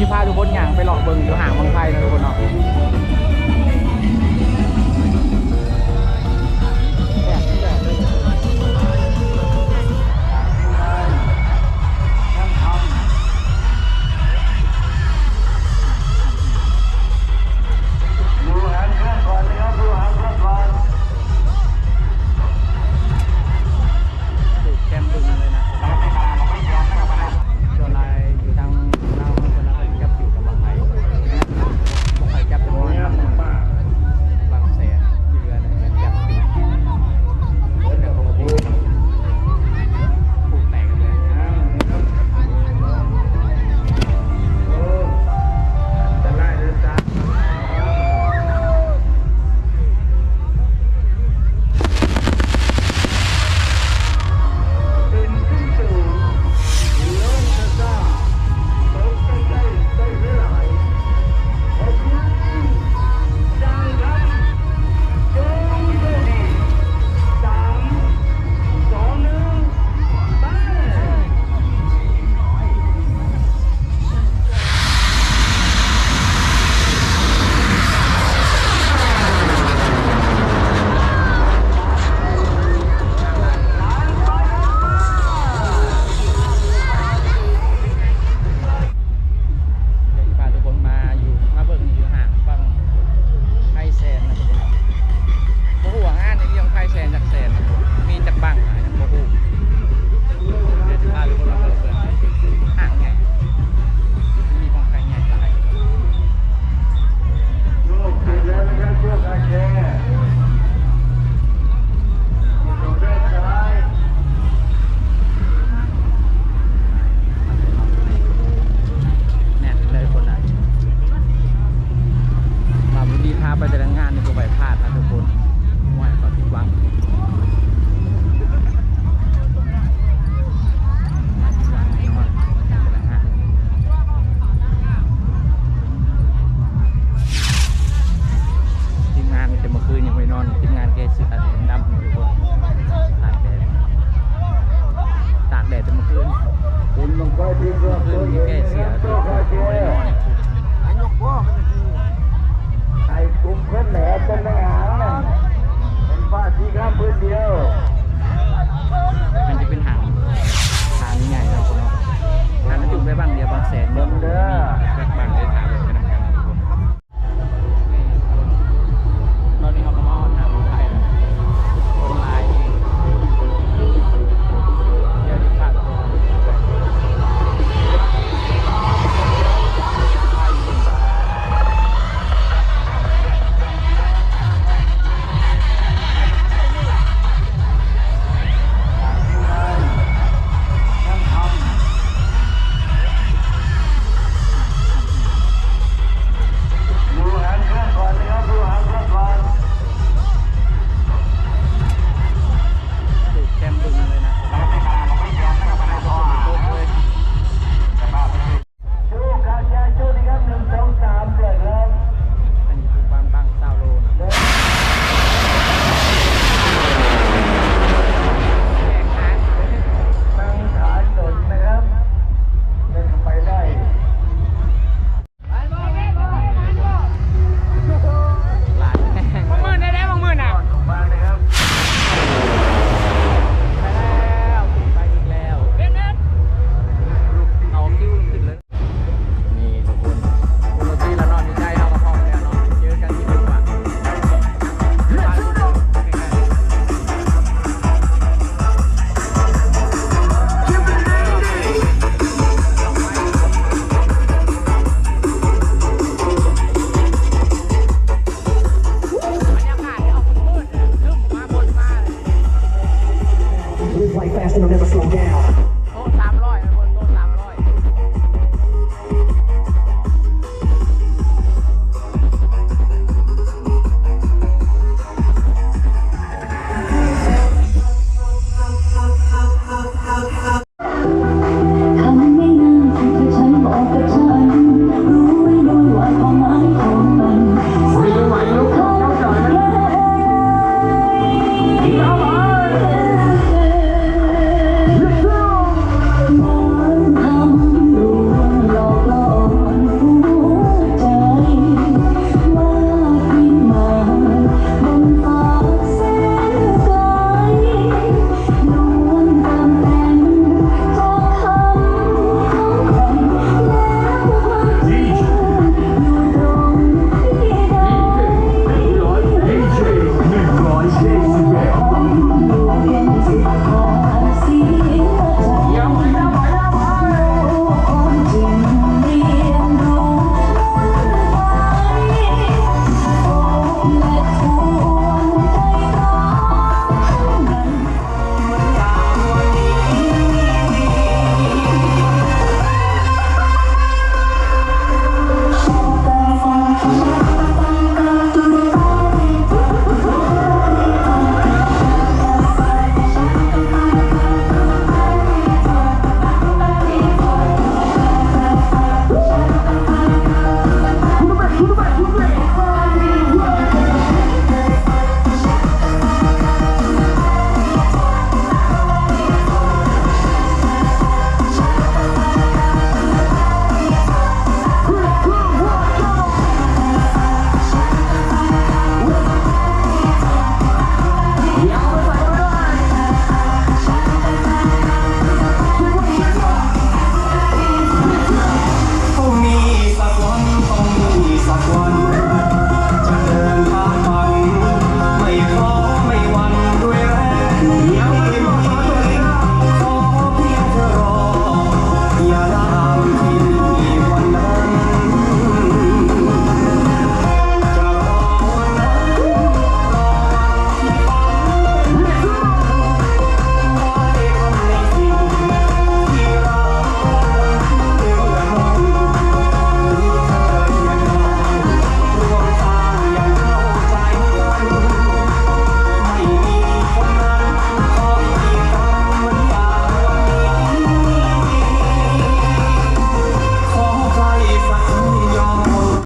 ที่พาทุกคนอย่างไปหลอกเบิงอยู่ห่างบางไพนะทุกคนเนาะ ขึ้นมีแก้เสียตัวโคตรไม่นอนไอ้กลุ่มเพื่อนแหลกเป็นทหาเป็นผ้าที่ข้ามพื้น Eu the vou of down.